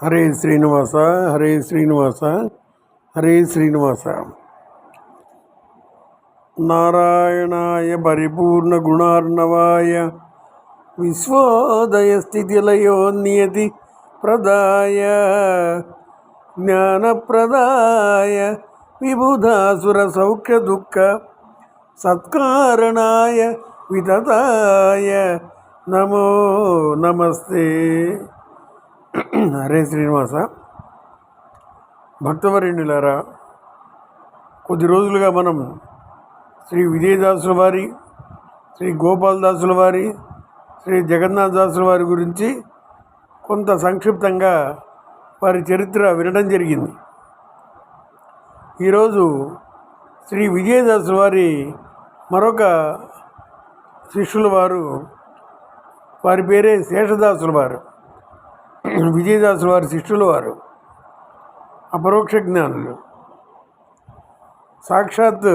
హరే శ్రీనివాస హరే శ్రీనివాస హరే శ్రీనివాస. నారాయణాయ పరిపూర్ణ గుణార్ణవాయ విశ్వోదయ స్థితిలయో నియతి ప్రదాయ జ్ఞానప్రదాయ విబుధాసుర సౌఖ్య దుఃఖ సత్కారణాయ వితతాయ. నమో నమస్తే. హరే శ్రీనివాస భక్తవరేణ్యులారా కొద్ది రోజులుగా మనం శ్రీ విజయదాసుల వారి శ్రీ గోపాలదాసుల వారి శ్రీ జగన్నాథదాసుల వారి గురించి కొంత సంక్షిప్తంగా వారి చరిత్ర వినడం జరిగింది. ఈరోజు శ్రీ విజయదాసుల వారి మరొక శిష్యుల వారు వారి పేరే శేషదాసుల వారు. విజయదాసు వారి శిష్యుల వారు అపరోక్ష జ్ఞానులు. సాక్షాత్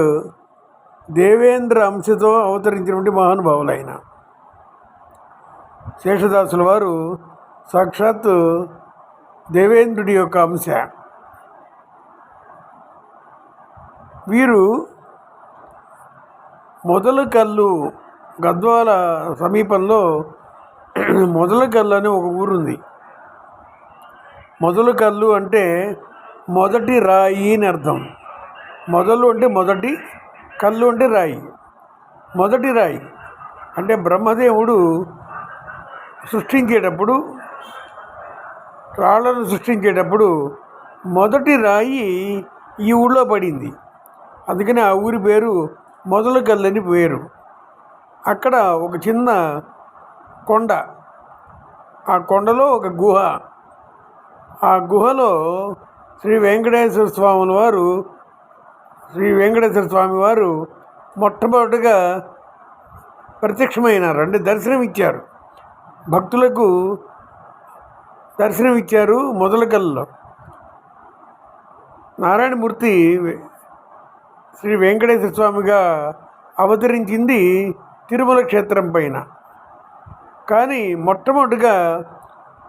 దేవేంద్ర అంశతో అవతరించినటువంటి మహానుభావులు ఆయన శేషదాసుల వారు సాక్షాత్ దేవేంద్రుడి యొక్క అంశ. వీరు మొదలకల్లు గద్వాల సమీపంలో మొదలకల్లు అనే ఒక ఊరుంది. మొదలు కళ్ళు అంటే మొదటి రాయి అని అర్థం. మొదలు అంటే మొదటి కళ్ళు అంటే రాయి. మొదటి రాయి అంటే బ్రహ్మదేవుడు సృష్టించేటప్పుడు రాళ్ళను సృష్టించేటప్పుడు మొదటి రాయి ఈ ఊళ్ళో పడింది. అందుకని ఆ ఊరి పేరు మొదలు కల్లని పేరు. అక్కడ ఒక చిన్న కొండ ఆ కొండలో ఒక గుహ ఆ గుహలో శ్రీ వెంకటేశ్వర స్వాముల వారు శ్రీ వెంకటేశ్వర స్వామి వారు మొట్టమొదటిగా ప్రత్యక్షమైనారు అంటే దర్శనమిచ్చారు. భక్తులకు దర్శనమిచ్చారు మొదలకల్లో నారాయణమూర్తి శ్రీ వెంకటేశ్వర స్వామిగా అవతరించింది తిరుమల క్షేత్రం పైన. కానీ మొట్టమొదటిగా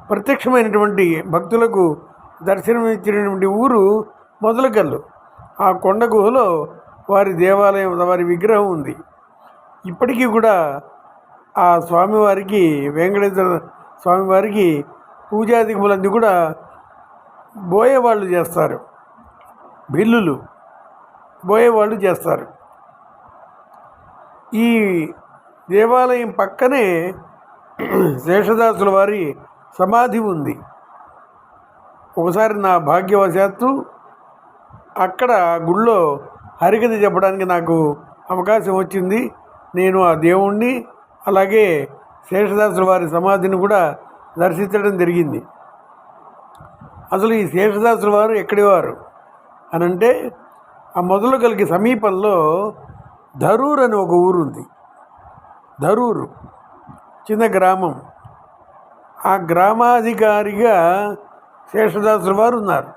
ప్రత్యక్షమైనటువంటి భక్తులకు దర్శనమిచ్చినటువంటి ఊరు మొదలకల్లు ఆ కొండ గుహలో వారి దేవాలయం వారి విగ్రహం ఉంది. ఇప్పటికీ కూడా ఆ స్వామివారికి వెంకటేశ్వర స్వామివారికి పూజాదికములన్నీ కూడా బోయేవాళ్ళు చేస్తారు. బిల్లులు బోయేవాళ్ళు చేస్తారు. ఈ దేవాలయం పక్కనే శేషదాసుల వారి సమాధి ఉంది. ఒకసారి నా భాగ్యవశాత్తు అక్కడ గుళ్ళో హరికథ చెప్పడానికి నాకు అవకాశం వచ్చింది. నేను ఆ దేవుణ్ణి అలాగే శేషదాసుల వారి సమాధిని కూడా దర్శించడం జరిగింది. అసలు ఈ శేషదాసుల వారు ఎక్కడివారు అని అంటే ఆ మొదలు కలిగి సమీపంలో ధరూర్ అని ఒక ఊరు ఉంది ధరూరు చిన్న గ్రామం. ఆ గ్రామాధికారిగా శేషదాసులు వారు ఉన్నారు.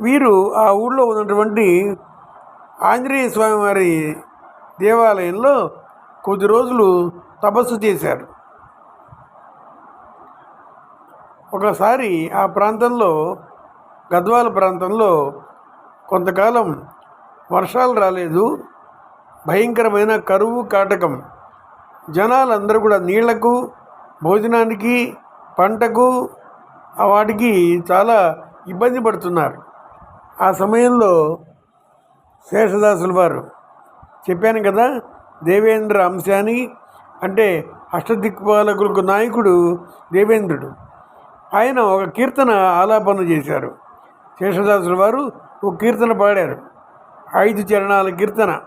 వీరు ఆ ఊళ్ళో ఉన్నటువంటి ఆంజనేయ స్వామి వారి దేవాలయంలో కొద్ది రోజులు తపస్సు చేశారు. ఒకసారి ఆ ప్రాంతంలో గద్వాల ప్రాంతంలో కొంతకాలం వర్షాలు రాలేదు భయంకరమైన కరువు కాటకం. జనాలందరూ కూడా నీళ్ళకు భోజనానికి పంటకు ఆ వాటికి చాలా ఇబ్బంది పడుతున్నారు. ఆ సమయంలో శేషదాసుల వారు చెప్పాను కదా దేవేంద్ర అంశాన్ని అంటే అష్టదిక్పాలకులకు నాయకుడు దేవేంద్రుడు. ఆయన ఒక కీర్తన ఆలాపన చేశారు. శేషదాసుల వారు ఒక కీర్తన పాడారు. ఐదు చరణాల కీర్తన.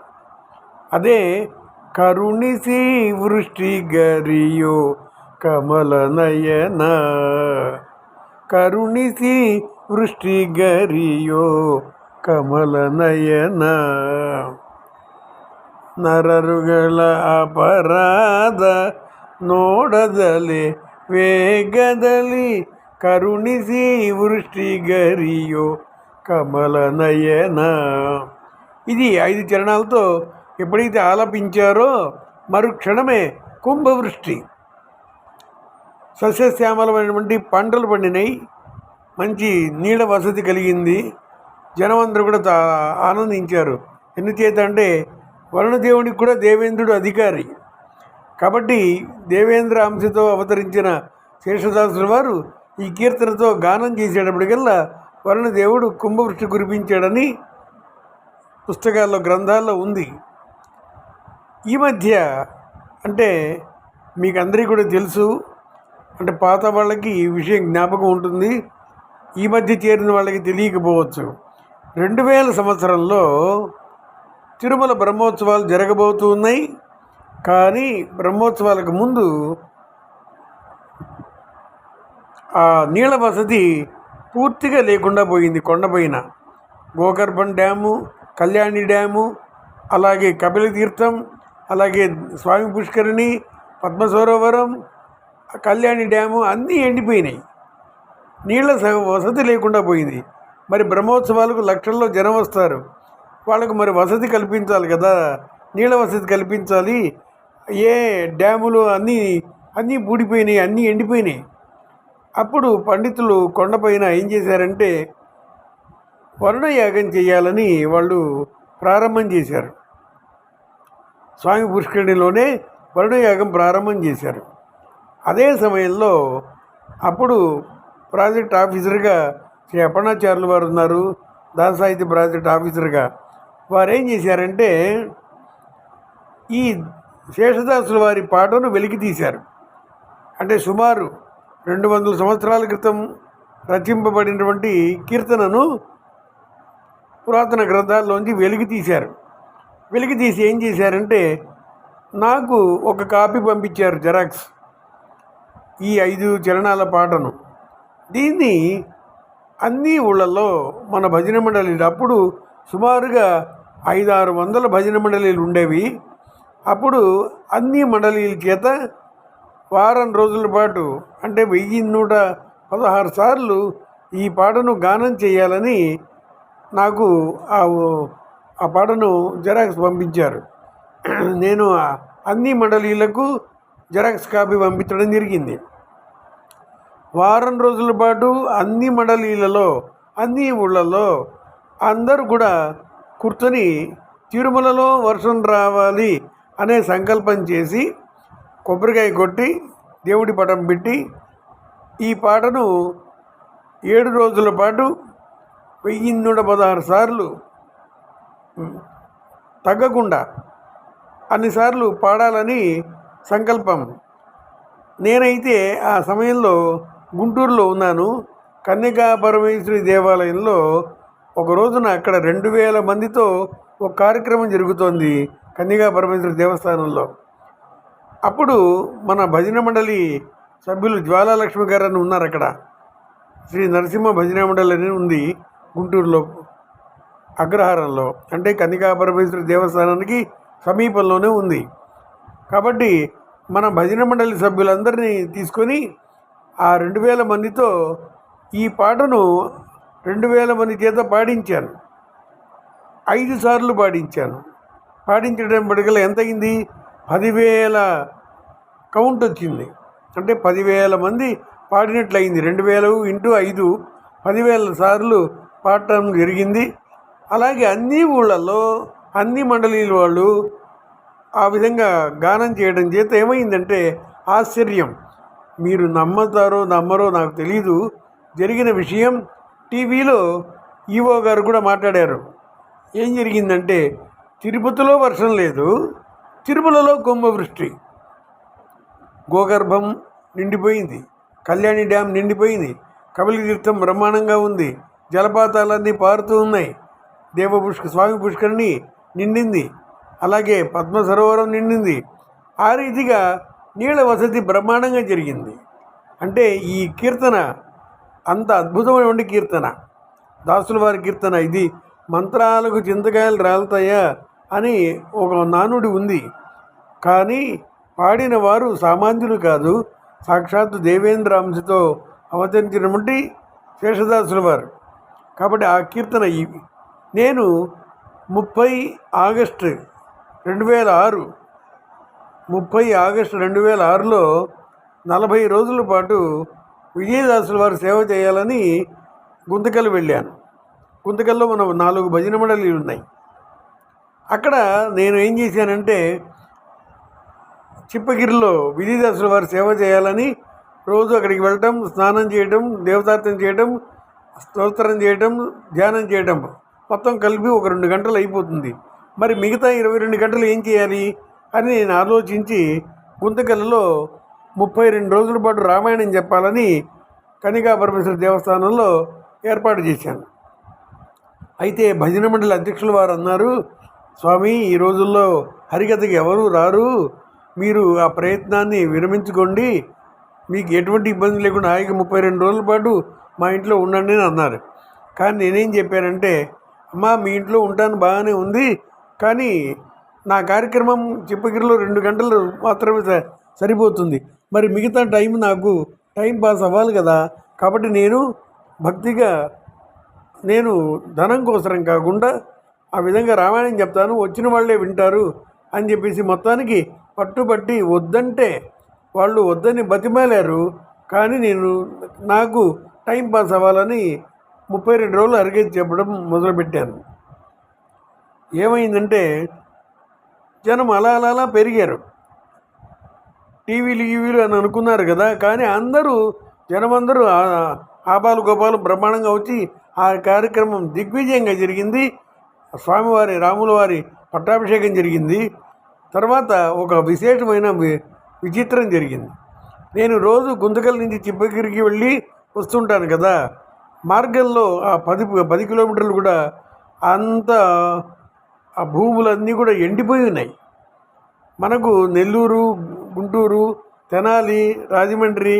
అదే కరుణిసి వృష్టి గరియో కమల నయన కరుణిసి వృష్టి గరియో ಕಮಲ ನಯನ ನರರುಗಳ ಅಪರಾಧ ನೋಡದಲೆ ವೇಗದಲ್ಲಿ ಕರುಣಿಸಿ వృష్టిగరియో కమల నయన ఇది ఐదు చరణాలతో ఎప్పుడైతే ఆలపించారో మరుక్షణమే కుంభవృష్టి సస్యశ్యామలమైనటువంటి పంటలు పండినాయి మంచి నీళ్ళ వసతి కలిగింది. జనమందరూ కూడా తా ఆనందించారు. ఎందుచేత అంటే వరుణదేవునికి కూడా దేవేంద్రుడు అధికారి. కాబట్టి దేవేంద్ర అంశతో అవతరించిన శేషదాసుల వారు ఈ కీర్తనతో గానం చేసేటప్పటికల్లా వరుణదేవుడు కుంభవృష్టి కురిపించాడని పుస్తకాల్లో గ్రంథాల్లో ఉంది. ఈ మధ్య అంటే మీకు అందరికీ కూడా తెలుసు అంటే పాత వాళ్ళకి ఈ విషయం జ్ఞాపకం ఉంటుంది. ఈ మధ్య చేరిన వాళ్ళకి తెలియకపోవచ్చు. రెండు వేల సంవత్సరంలో తిరుమల బ్రహ్మోత్సవాలు జరగబోతూ ఉన్నాయి. కానీ బ్రహ్మోత్సవాలకు ముందు ఆ నీళ్ళ వసతి పూర్తిగా లేకుండా పోయింది కొండపైన గోకర్భం డ్యాము కళ్యాణి డ్యాము అలాగే కపిల తీర్థం అలాగే స్వామి పుష్కరిణి పద్మసరోవరం కళ్యాణి డ్యాము అన్నీ ఎండిపోయినాయి. నీళ్ళ వసతి లేకుండా పోయింది. మరి బ్రహ్మోత్సవాలకు లక్షల్లో జనం వస్తారు. వాళ్ళకు మరి వసతి కల్పించాలి కదా. నీళ్ళ వసతి కల్పించాలి. ఏ డ్యాములు అన్నీ అన్నీ బూడిపోయినాయి అన్నీ ఎండిపోయినాయి. అప్పుడు పండితులు కొండపైన ఏం చేశారంటే వర్ణయాగం చేయాలని వాళ్ళు ప్రారంభం చేశారు. స్వామి పుష్కరిణిలోనే వర్ణయాగం ప్రారంభం చేశారు. అదే సమయంలో అప్పుడు ప్రాజెక్ట్ ఆఫీసర్గా శ్రీ అప్పణాచార్యులు వారు ఉన్నారు దాసాహిత్య ప్రాజెక్ట్ ఆఫీసర్గా. వారు ఏం చేశారంటే ఈ శేషదాసుల వారి పాటను వెలికి తీశారు. అంటే సుమారు రెండు వందల సంవత్సరాల క్రితం రచింపబడినటువంటి కీర్తనను పురాతన గ్రంథాల్లోంచి వెలికి తీశారు. వెలికి తీసి ఏం చేశారంటే నాకు ఒక కాపీ పంపించారు జెరాక్స్. ఈ ఐదు చరణాల పాటను. దీన్ని అన్ని ఊళ్ళల్లో మన భజన మండలి అప్పుడు సుమారుగా ఐదారు వందల భజన మండలీలు ఉండేవి. అప్పుడు అన్ని మండలీల చేత వారం రోజుల పాటు అంటే వెయ్యి నూట పదహారు సార్లు ఈ పాటను గానం చేయాలని నాకు ఆ ఆ పాటను జెరాక్స్ పంపించారు. నేను అన్ని మండలీలకు జెరాక్స్ కాపీ పంపించడం జరిగింది. వారం రోజుల పాటు అన్ని మండలీలలో అన్ని ఊళ్ళలో అందరూ కూడా కూర్చొని తిరుమలలో వర్షం రావాలి అనే సంకల్పం చేసి కొబ్బరికాయ కొట్టి దేవుడి పటం పెట్టి ఈ పాటను ఏడు రోజుల పాటు వెయ్యి నూట పదహారు సార్లు తగ్గకుండా అన్నిసార్లు పాడాలని సంకల్పం. నేనైతే ఆ సమయంలో గుంటూరులో ఉన్నాను. కన్యకా పరమేశ్వరి దేవాలయంలో ఒక రోజున అక్కడ రెండు వేల మందితో ఒక కార్యక్రమం జరుగుతోంది కన్యకా పరమేశ్వరి దేవస్థానంలో. అప్పుడు మన భజన మండలి సభ్యులు జ్వాలాలక్ష్మి గారు అని ఉన్నారు అక్కడ. శ్రీ నరసింహ భజన మండలి అని ఉంది గుంటూరులో అగ్రహారంలో. అంటే కన్యకా పరమేశ్వరి దేవస్థానానికి సమీపంలోనే ఉంది. కాబట్టి మన భజన మండలి సభ్యులందరినీ తీసుకొని ఆ రెండు వేల మందితో ఈ పాటను రెండు వేల మంది చేత పాడించాను. ఐదు సార్లు పాడించాను. పాడించడం పడికల ఎంత అయింది పదివేల కౌంట్ వచ్చింది. అంటే పదివేల మంది పాడినట్లయింది. రెండు వేలు ఇంటూ ఐదు పదివేల సార్లు పాడటం జరిగింది. అలాగే అన్ని ఊళ్ళల్లో అన్ని మండలీల వాళ్ళు ఆ విధంగా గానం చేయడం చేత ఏమైందంటే ఆశ్చర్యం. మీరు నమ్ముతారో నమ్మరో నాకు తెలీదు. జరిగిన విషయం టీవీలో ఈవో గారు కూడా మాట్లాడారు. ఏం జరిగిందంటే తిరుపతిలో వర్షం లేదు. తిరుమలలో కుంభవృష్టి గోగర్భం నిండిపోయింది. కళ్యాణి డ్యామ్ నిండిపోయింది. కబలి తీర్థం బ్రహ్మాండంగా ఉంది. జలపాతాలన్నీ పారుతూ ఉన్నాయి. దేవ పుష్క స్వామి పుష్కరిణి నిండింది. అలాగే పద్మ సరోవరం నిండింది. ఆ రీతిగా నీళ్ళ వసతి బ్రహ్మాండంగా జరిగింది. అంటే ఈ కీర్తన అంత అద్భుతమైనటువంటి కీర్తన. దాసుల వారి కీర్తన ఇది. మంత్రాలకు చింతకాయలు రాలుతాయా అని ఒక నానుడి ఉంది. కానీ పాడిన వారు సామాన్యులు కాదు. సాక్షాత్తు దేవేంద్ర అంశతో అవతరించినటువంటి శేషదాసుల వారు. కాబట్టి ఆ కీర్తన ఇవి నేను ముప్పై ఆగస్టు రెండు వేల ఆరు ముప్పై ఆగస్టు రెండు వేల ఆరులో నలభై రోజుల పాటు విజయదాసుల వారి సేవ చేయాలని గుంతకల్ వెళ్ళాను. గుంతకల్లో మన నాలుగు భజన మండలీలు ఉన్నాయి. అక్కడ నేను ఏం చేశానంటే చిప్పగిరిలో విజయదాసుల వారి సేవ చేయాలని రోజు అక్కడికి వెళ్ళటం స్నానం చేయటం దేవతార్థం చేయటం స్తోత్రం చేయటం ధ్యానం చేయటం మొత్తం కలిపి ఒక రెండు గంటలు అయిపోతుంది. మరి మిగతా ఇరవై రెండు గంటలు ఏం చేయాలి అని నేను ఆలోచించి గుంతకల్లో ముప్పై రెండు రోజుల పాటు రామాయణం చెప్పాలని కనికా పరమేశ్వర దేవస్థానంలో ఏర్పాటు చేశాను. అయితే భజన మండలి అధ్యక్షుల వారు అన్నారు స్వామి ఈ రోజుల్లో హరికథకి ఎవరు రారు. మీరు ఆ ప్రయత్నాన్ని విరమించుకోండి. మీకు ఎటువంటి ఇబ్బంది లేకుండా హాయిగా ముప్పై రెండు రోజుల పాటు మా ఇంట్లో ఉండండి అని అన్నారు. కానీ నేనేం చెప్పానంటే అమ్మా మీ ఇంట్లో ఉంటాను బాగానే ఉంది. కానీ నా కార్యక్రమం చిప్పగిరిలో రెండు గంటలు మాత్రమే స- సరిపోతుంది. మరి మిగతా టైం నాకు టైం పాస్ అవ్వాలి కదా. కాబట్టి నేను భక్తిగా నేను ధనం కోసరం కాకుండా ఆ విధంగా రామాయణం చెప్తాను వచ్చిన వాళ్ళే వింటారు అని చెప్పేసి మొత్తానికి పట్టుబట్టి వద్దంటే వాళ్ళు వద్దని బతిమాలారు. కానీ నేను నాకు టైం పాస్ అవ్వాలని ముప్పై రెండు రోజులు అరిగేది చెప్పడం మొదలుపెట్టాను. ఏమైందంటే జనం అలా అలా అలా పెరిగారు. టీవీలు ఈవీలు అని అనుకున్నారు కదా కానీ అందరూ జనమందరూ అందరూ ఆపాలు గోపాలు బ్రహ్మాండంగా వచ్చి ఆ కార్యక్రమం దిగ్విజయంగా జరిగింది. స్వామివారి రాముల వారి పట్టాభిషేకం జరిగింది. తర్వాత ఒక విశేషమైన విచిత్రం జరిగింది. నేను రోజు గుంతకల్ నుంచి చిప్పగిరికి వెళ్ళి వస్తుంటాను కదా మార్గంలో ఆ పది పది కిలోమీటర్లు కూడా అంత ఆ భూములన్నీ కూడా ఎండిపోయి ఉన్నాయి. మనకు నెల్లూరు గుంటూరు తెనాలి రాజమండ్రి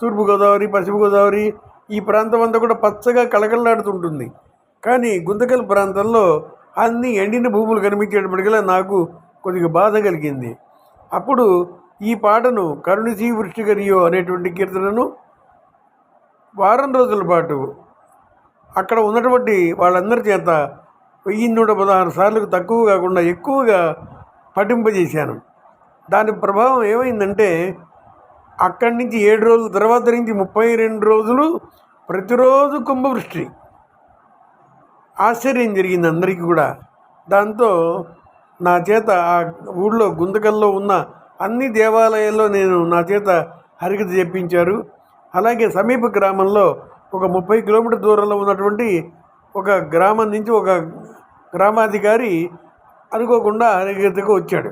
తూర్పుగోదావరి పశ్చిమ గోదావరి ఈ ప్రాంతం అంతా కూడా పచ్చగా కళకళలాడుతుంటుంది. కానీ గుంతకల్ ప్రాంతంలో అన్ని ఎండిన భూములు కనిపించేటప్పటికల్లా నాకు కొద్దిగా బాధ కలిగింది. అప్పుడు ఈ పాటను కరుణిసి వృష్టికరియో అనేటువంటి కీర్తనను వారం రోజుల పాటు అక్కడ ఉన్నటువంటి వాళ్ళందరి చేత వెయ్యి నూట పదహారు సార్లకు తక్కువ కాకుండా ఎక్కువగా పఠింపజేశాను దాని ప్రభావం ఏమైందంటే అక్కడి నుంచి ఏడు రోజుల తర్వాత నుంచి ముప్పై రెండు రోజులు ప్రతిరోజు కుంభవృష్టి. ఆశ్చర్యం జరిగింది అందరికీ కూడా. దాంతో నా చేత ఆ ఊళ్ళో గుంతకల్లో ఉన్న అన్ని దేవాలయాల్లో నేను నా చేత హరికథ చెప్పించారు. అలాగే సమీప గ్రామంలో ఒక ముప్పై కిలోమీటర్ దూరంలో ఉన్నటువంటి ఒక గ్రామం నుంచి ఒక గ్రామాధికారి అనుకోకుండా హరికథకు వచ్చాడు.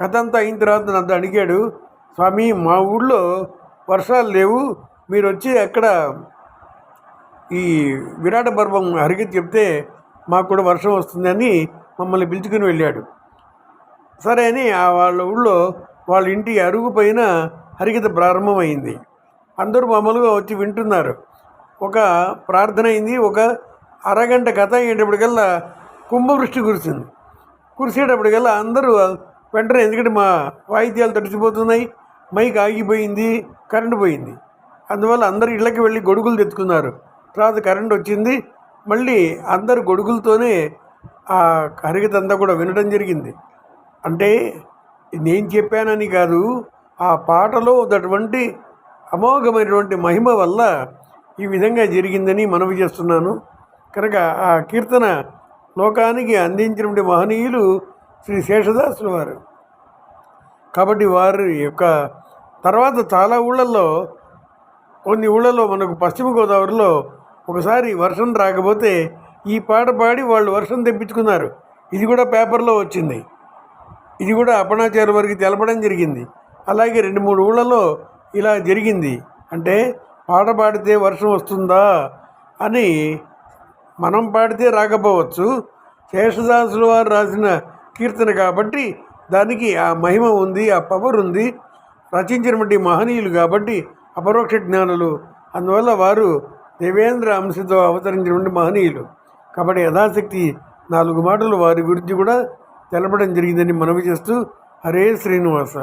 కథ అంతా అయిన తర్వాత నన్ను అడిగాడు స్వామి మా ఊళ్ళో వర్షాలు లేవు మీరు వచ్చి అక్కడ ఈ విరాట పర్వం హరికథ చెప్తే మాకు కూడా వర్షం వస్తుందని మమ్మల్ని పిలుచుకుని వెళ్ళాడు. సరే అని ఆ వాళ్ళ ఊళ్ళో వాళ్ళ ఇంటి అరుగు పైన హరికథ ప్రారంభమైంది. అందరూ మామూలుగా వచ్చి వింటున్నారు. ఒక ప్రార్థన అయింది ఒక అరగంట కథ అయ్యేటప్పటికల్లా కుంభవృష్టి కురిసింది. కురిసేటప్పటికల్లా అందరూ వెంటనే ఎందుకంటే మా వాయిద్యాలు తడిచిపోతున్నాయి మైక్ ఆగిపోయింది కరెంటు పోయింది. అందువల్ల అందరు ఇళ్ళకి వెళ్ళి గొడుగులు తెచ్చుకున్నారు. తర్వాత కరెంట్ వచ్చింది మళ్ళీ అందరు గొడుగులతోనే ఆ హరికథ అంతా కూడా వినడం జరిగింది. అంటే నేను చెప్పానని కాదు ఆ పాటలో ఉన్నటువంటి అమోఘమైనటువంటి మహిమ వల్ల ఈ విధంగా జరిగిందని మనవి చేస్తున్నాను. కనుక ఆ కీర్తన లోకానికి అందించినటువంటి మహనీయులు శ్రీ శేషదాసులు వారు. కాబట్టి వారి యొక్క తర్వాత చాలా ఊళ్ళల్లో కొన్ని ఊళ్ళల్లో మనకు పశ్చిమ గోదావరిలో ఒకసారి వర్షం రాకపోతే ఈ పాట పాడి వాళ్ళు వర్షం తెప్పించుకున్నారు. ఇది కూడా పేపర్లో వచ్చింది. ఇది కూడా అపణాచార్య వారికి తెలపడం జరిగింది. అలాగే రెండు మూడు ఊళ్ళలో ఇలా జరిగింది. అంటే పాట పాడితే వర్షం వస్తుందా అని మనం పాడితే రాకపోవచ్చు. శేషదాసుల వారు రాసిన కీర్తన కాబట్టి దానికి ఆ మహిమ ఉంది ఆ పవర్ ఉంది. రచించినటువంటి మహనీయులు కాబట్టి అపరోక్ష జ్ఞానులు. అందువల్ల వారు దేవేంద్ర అంశతో అవతరించినటువంటి మహనీయులు. కాబట్టి యథాశక్తి నాలుగు మాటలు వారి గురించి కూడా తెలపడం జరిగిందని మనవి చేస్తూ హరే శ్రీనివాస.